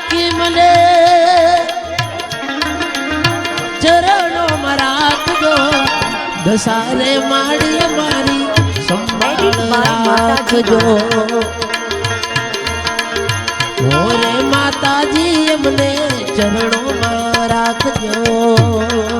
રાખી મને ચરણો મરાત દો ઘસારે માડી મારી સંભાળ રાખજો. હોરે માતાજી અમને ચરણોમાં રાખજો.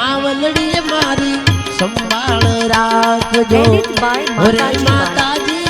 માવલડી મારી સંભાળ રાખજો. માતાજી